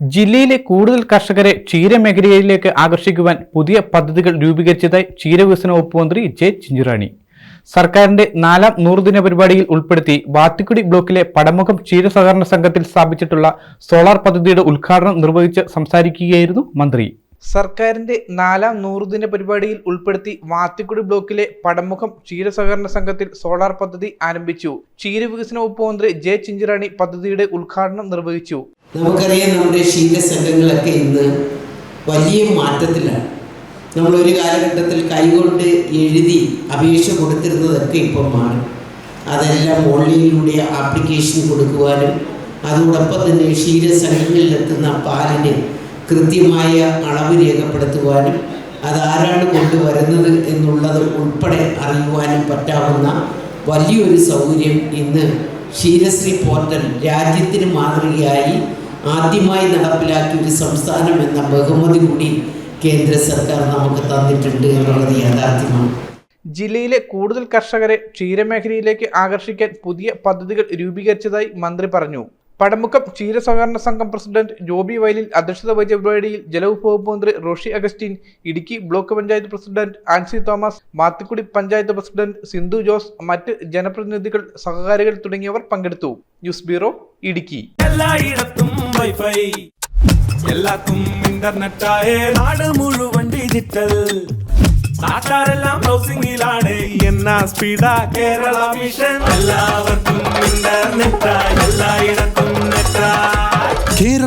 ജില്ലയിലെ കൂടുതൽ കർഷകരെ ക്ഷീരമേഖലയിലേക്ക് ആകർഷിക്കുവാൻ പുതിയ പദ്ധതികൾ രൂപീകരിച്ചതായി ക്ഷീരവികസന വകുപ്പ് മന്ത്രി ജെ ചിഞ്ചുറാണി. സർക്കാരിന്റെ നാലാം നൂറുദിന പരിപാടിയിൽ ഉൾപ്പെടുത്തി വാത്തിക്കുടി ബ്ലോക്കിലെ പടമുഖം ക്ഷീര സഹകരണ സംഘത്തിൽ സ്ഥാപിച്ചിട്ടുള്ള സോളാർ പദ്ധതിയുടെ ഉദ്ഘാടനം നിർവഹിച്ച് സംസാരിക്കുകയായിരുന്നു മന്ത്രി. സർക്കാരിന്റെ നാലാം നൂറുദിന പരിപാടിയിൽ ഉൾപ്പെടുത്തി വാത്തിക്കുടി ബ്ലോക്കിലെ പടമുഖം ക്ഷീര സഹകരണ സംഘത്തിൽ സോളാർ പദ്ധതി ആരംഭിച്ചു. ക്ഷീര വികസന വകുപ്പ് മന്ത്രി ജെ ചിഞ്ചിറാണി പദ്ധതിയുടെ ഉദ്ഘാടനം നിർവഹിച്ചു. നമുക്കറിയാം നമ്മുടെ ക്ഷീര സംഘങ്ങളൊക്കെ ഇന്ന് വലിയ മാറ്റത്തിലാണ്. നമ്മൾ ഒരു കാലഘട്ടത്തിൽ കൈകൊണ്ട് എഴുതി അപേക്ഷ കൊടുത്തിരുന്നതൊക്കെ ഇപ്പം മാറി. അതെല്ലാം ഓൺലൈനിലൂടെ ആപ്ലിക്കേഷൻ കൊടുക്കുവാനും അതോടൊപ്പം തന്നെ ക്ഷീരസംഘങ്ങളിലെത്തുന്ന പാലിന് കൃത്യമായ അളവ് രേഖപ്പെടുത്തുവാനും അതാരാണ് കൊണ്ടുവരുന്നത് എന്നുള്ളത് ഉൾപ്പെടെ അറിയുവാനും പറ്റാവുന്ന വലിയൊരു സൗകര്യം ഇന്ന് ക്ഷീരശ്രീ പോർട്ടൽ രാജ്യത്തിന് മാതൃകയായി ആദ്യമായി നടപ്പിലാക്കിയ ഒരു സംസ്ഥാനം എന്ന ബഹുമതി കൂടി കേന്ദ്ര സർക്കാർ നമുക്ക് തന്നിട്ടുണ്ട് എന്നുള്ളത് യാഥാർത്ഥ്യമാണ്. ജില്ലയിലെ കൂടുതൽ കർഷകരെ ക്ഷീരമേഖലയിലേക്ക് ആകർഷിക്കാൻ പുതിയ പദ്ധതികൾ രൂപീകരിച്ചതായി മന്ത്രി പറഞ്ഞു. പടമുഖം ക്ഷീര സഹകരണ സംഘം പ്രസിഡന്റ് ജോബി വയലിൽ അധ്യക്ഷത വഹിച്ച പരിപാടിയിൽ ജലവിഭവ മന്ത്രി Roshi Augustine Idukki block panchayat president Ancy Thomas Mathikudi panchayat president Sindhu Jose മറ്റ് ജനപ്രതിനിധികൾ സഹകാരികൾ തുടങ്ങിയവർ പങ്കെടുത്തു. News bureau Idukki. വൈഫൈ. നാട് മുഴുവൻ ഡിജിറ്റൽ കേരള മിഷൻ എല്ലാവർക്കും ഇന്റർനെറ്റ് നെറ്റാ